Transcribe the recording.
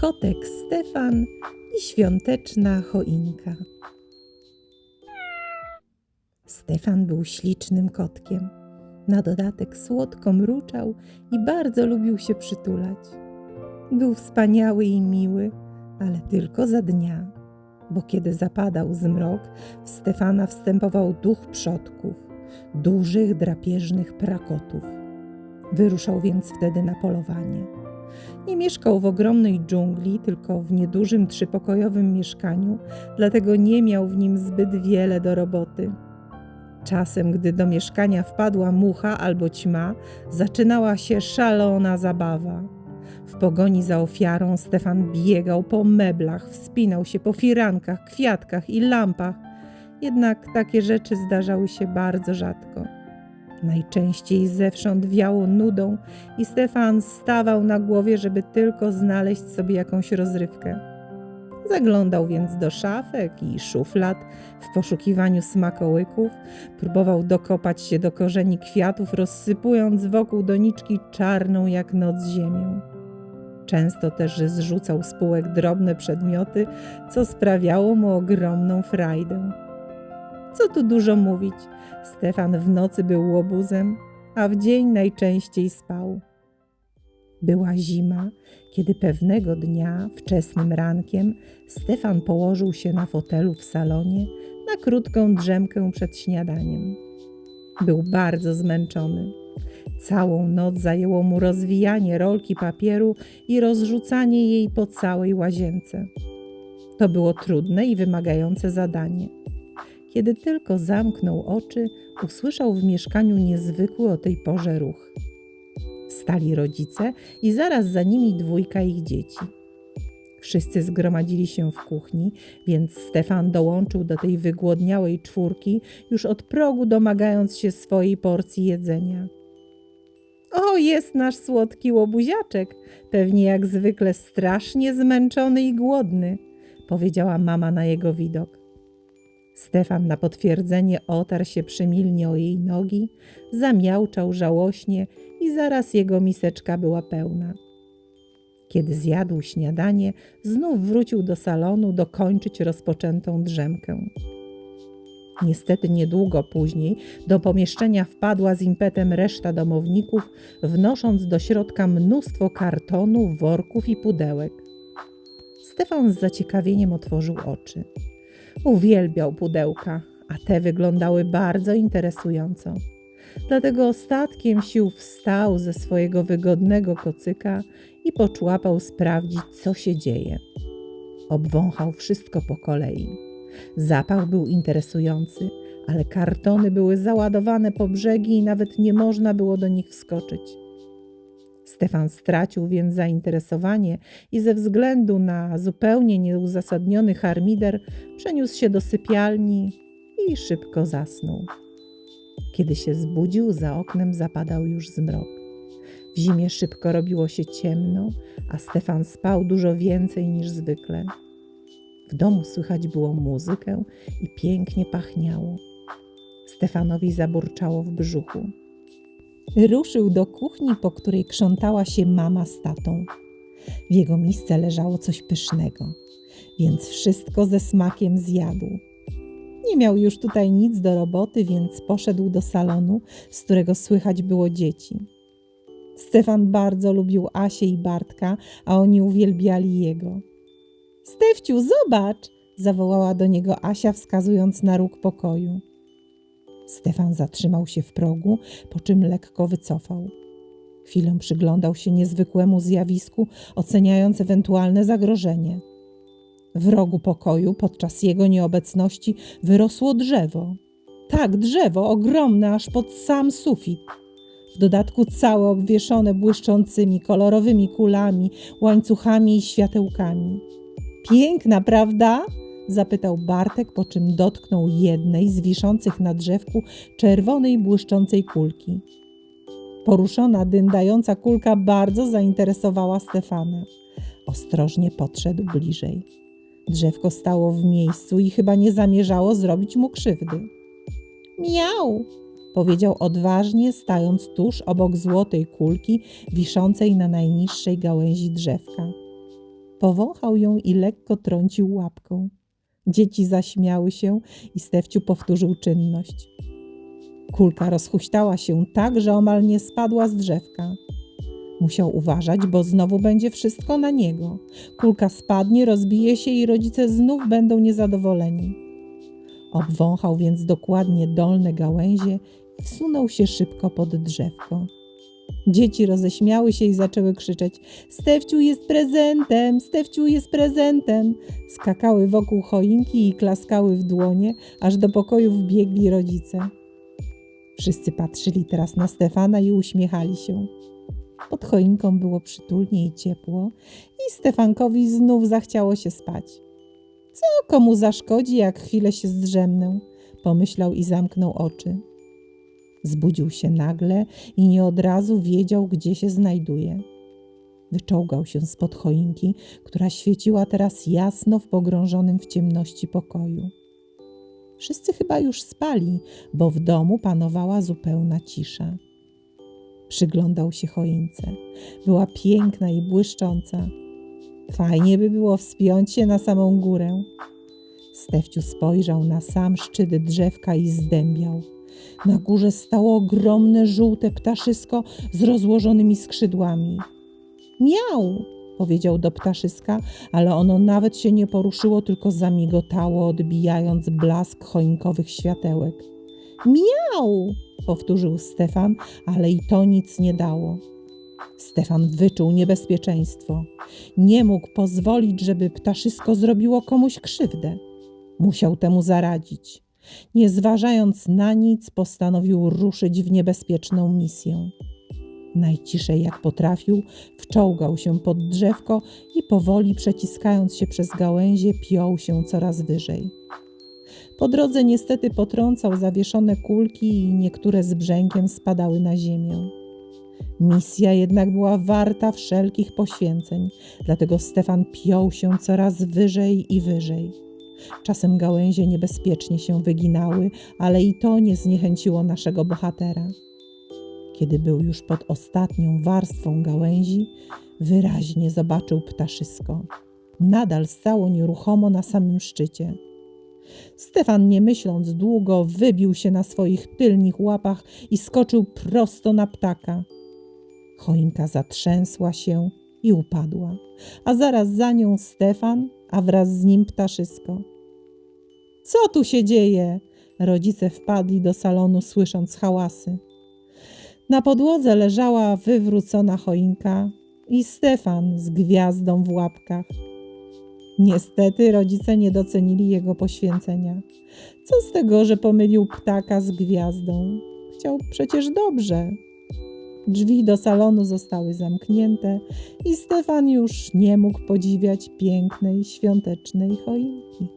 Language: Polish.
Kotek Stefan i świąteczna choinka. Stefan był ślicznym kotkiem. Na dodatek słodko mruczał i bardzo lubił się przytulać. Był wspaniały i miły, ale tylko za dnia, bo kiedy zapadał zmrok, w Stefana wstępował duch przodków, dużych, drapieżnych prakotów. Wyruszał więc wtedy na polowanie. Nie mieszkał w ogromnej dżungli, tylko w niedużym trzypokojowym mieszkaniu, dlatego nie miał w nim zbyt wiele do roboty. Czasem, gdy do mieszkania wpadła mucha albo ćma, zaczynała się szalona zabawa. W pogoni za ofiarą Stefan biegał po meblach, wspinał się po firankach, kwiatkach i lampach. Jednak takie rzeczy zdarzały się bardzo rzadko. Najczęściej zewsząd wiało nudą i Stefan stawał na głowie, żeby tylko znaleźć sobie jakąś rozrywkę. Zaglądał więc do szafek i szuflad w poszukiwaniu smakołyków, próbował dokopać się do korzeni kwiatów, rozsypując wokół doniczki czarną jak noc ziemię. Często też zrzucał z półek drobne przedmioty, co sprawiało mu ogromną frajdę. Co tu dużo mówić, Stefan w nocy był łobuzem, a w dzień najczęściej spał. Była zima, kiedy pewnego dnia, wczesnym rankiem, Stefan położył się na fotelu w salonie na krótką drzemkę przed śniadaniem. Był bardzo zmęczony. Całą noc zajęło mu rozwijanie rolki papieru i rozrzucanie jej po całej łazience. To było trudne i wymagające zadanie. Kiedy tylko zamknął oczy, usłyszał w mieszkaniu niezwykły o tej porze ruch. Wstali rodzice i zaraz za nimi dwójka ich dzieci. Wszyscy zgromadzili się w kuchni, więc Stefan dołączył do tej wygłodniałej czwórki, już od progu domagając się swojej porcji jedzenia. O, jest nasz słodki łobuziaczek, pewnie jak zwykle strasznie zmęczony i głodny, powiedziała mama na jego widok. Stefan na potwierdzenie otarł się przymilnie o jej nogi, zamiałczał żałośnie i zaraz jego miseczka była pełna. Kiedy zjadł śniadanie, znów wrócił do salonu dokończyć rozpoczętą drzemkę. Niestety niedługo później do pomieszczenia wpadła z impetem reszta domowników, wnosząc do środka mnóstwo kartonów, worków i pudełek. Stefan z zaciekawieniem otworzył oczy. Uwielbiał pudełka, a te wyglądały bardzo interesująco. Dlatego ostatkiem sił wstał ze swojego wygodnego kocyka i poczłapał sprawdzić, co się dzieje. Obwąchał wszystko po kolei. Zapach był interesujący, ale kartony były załadowane po brzegi i nawet nie można było do nich wskoczyć. Stefan stracił więc zainteresowanie i ze względu na zupełnie nieuzasadniony harmider przeniósł się do sypialni i szybko zasnął. Kiedy się zbudził, za oknem zapadał już zmrok. W zimie szybko robiło się ciemno, a Stefan spał dużo więcej niż zwykle. W domu słychać było muzykę i pięknie pachniało. Stefanowi zaburczało w brzuchu. Ruszył do kuchni, po której krzątała się mama z tatą. W jego misce leżało coś pysznego, więc wszystko ze smakiem zjadł. Nie miał już tutaj nic do roboty, więc poszedł do salonu, z którego słychać było dzieci. Stefan bardzo lubił Asię i Bartka, a oni uwielbiali jego. Stefciu, zobacz! zawołała do niego Asia, wskazując na róg pokoju. Stefan zatrzymał się w progu, po czym lekko wycofał. Chwilę przyglądał się niezwykłemu zjawisku, oceniając ewentualne zagrożenie. W rogu pokoju podczas jego nieobecności wyrosło drzewo. Tak, drzewo, ogromne aż pod sam sufit. W dodatku całe obwieszone błyszczącymi, kolorowymi kulami, łańcuchami i światełkami. Piękna, prawda? Zapytał Bartek, po czym dotknął jednej z wiszących na drzewku czerwonej błyszczącej kulki. Poruszona, dyndająca kulka bardzo zainteresowała Stefana. Ostrożnie podszedł bliżej. Drzewko stało w miejscu i chyba nie zamierzało zrobić mu krzywdy. Miał! powiedział odważnie, stając tuż obok złotej kulki wiszącej na najniższej gałęzi drzewka. Powąchał ją i lekko trącił łapką. Dzieci zaśmiały się i Stefciu powtórzył czynność. Kulka rozhuśtała się tak, że omal nie spadła z drzewka. Musiał uważać, bo znowu będzie wszystko na niego. Kulka spadnie, rozbije się i rodzice znów będą niezadowoleni. Obwąchał więc dokładnie dolne gałęzie i wsunął się szybko pod drzewko. Dzieci roześmiały się i zaczęły krzyczeć: Stefciu jest prezentem! Stefciu jest prezentem! Skakały wokół choinki i klaskały w dłonie, aż do pokoju wbiegli rodzice. Wszyscy patrzyli teraz na Stefana i uśmiechali się. Pod choinką było przytulnie i ciepło, i Stefankowi znów zachciało się spać. Co komu zaszkodzi, jak chwilę się zdrzemnę? pomyślał i zamknął oczy. Zbudził się nagle i nie od razu wiedział, gdzie się znajduje. Wyczołgał się spod choinki, która świeciła teraz jasno w pogrążonym w ciemności pokoju. Wszyscy chyba już spali, bo w domu panowała zupełna cisza. Przyglądał się choince. Była piękna i błyszcząca. Fajnie by było wspiąć się na samą górę. Stefciu spojrzał na sam szczyt drzewka i zdębiał. Na górze stało ogromne żółte ptaszysko z rozłożonymi skrzydłami. Miał, powiedział do ptaszyska, ale ono nawet się nie poruszyło, tylko zamigotało, odbijając blask choinkowych światełek. Miał, powtórzył Stefan, ale i to nic nie dało. Stefan wyczuł niebezpieczeństwo. Nie mógł pozwolić, żeby ptaszysko zrobiło komuś krzywdę. Musiał temu zaradzić. Nie zważając na nic, postanowił ruszyć w niebezpieczną misję. Najciszej jak potrafił, wczołgał się pod drzewko i powoli przeciskając się przez gałęzie, piął się coraz wyżej. Po drodze niestety potrącał zawieszone kulki i niektóre z brzękiem spadały na ziemię. Misja jednak była warta wszelkich poświęceń, dlatego Stefan piął się coraz wyżej i wyżej. Czasem gałęzie niebezpiecznie się wyginały, ale i to nie zniechęciło naszego bohatera. Kiedy był już pod ostatnią warstwą gałęzi, wyraźnie zobaczył ptaszysko. Nadal stało nieruchomo na samym szczycie. Stefan, nie myśląc długo, wybił się na swoich tylnych łapach i skoczył prosto na ptaka. Choinka zatrzęsła się i upadła, a zaraz za nią Stefan, a wraz z nim ptaszysko. Co tu się dzieje? Rodzice wpadli do salonu, słysząc hałasy. Na podłodze leżała wywrócona choinka i Stefan z gwiazdą w łapkach. Niestety rodzice nie docenili jego poświęcenia. Co z tego, że pomylił ptaka z gwiazdą? Chciał przecież dobrze. Drzwi do salonu zostały zamknięte i Stefan już nie mógł podziwiać pięknej świątecznej choinki.